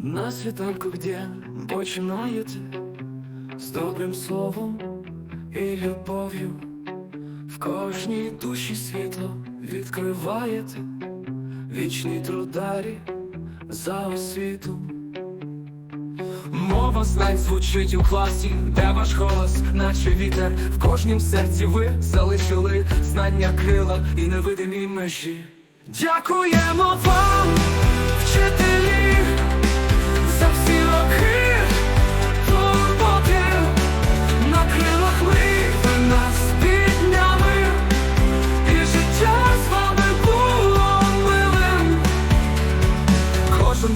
На світанку, де починаєте з добрим словом і любов'ю, в кожній душі світло відкриваєте, вічний трударі за освіту. Мова знань звучить у класі, де ваш голос, наче вітер, в кожнім серці ви залишили знання крила і невидимі межі. Дякуємо вам, вчителі,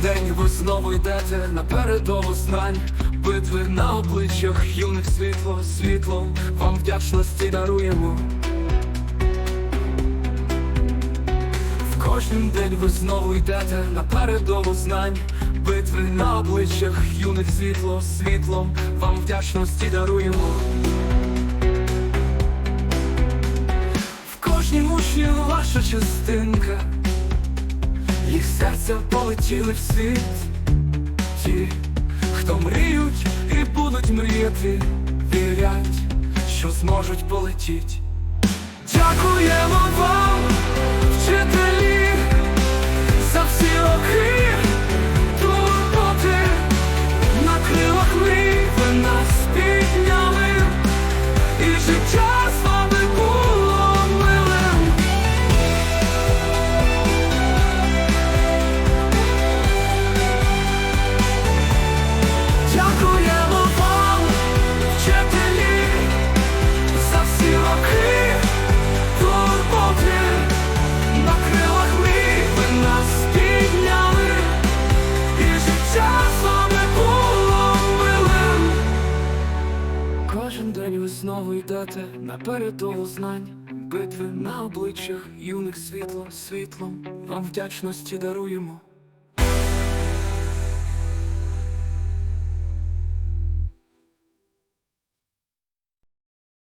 день ви знову йдете на передову знань, битви на обличчях юних світло, світлом. Вам вдячності даруємо. Кожен день ви знову йдете на передову знань, битви на обличчях юних світло, світлом вам вдячності даруємо. В кожній муші ваша частинка. Їх серця полетіли в світ Ті, хто мріють і будуть мріяти, вірять, що зможуть полетіть. Дякуємо Кожен день ви знову йдете на передову знань, битви на обличчях юних світло, світлом вам вдячності даруємо.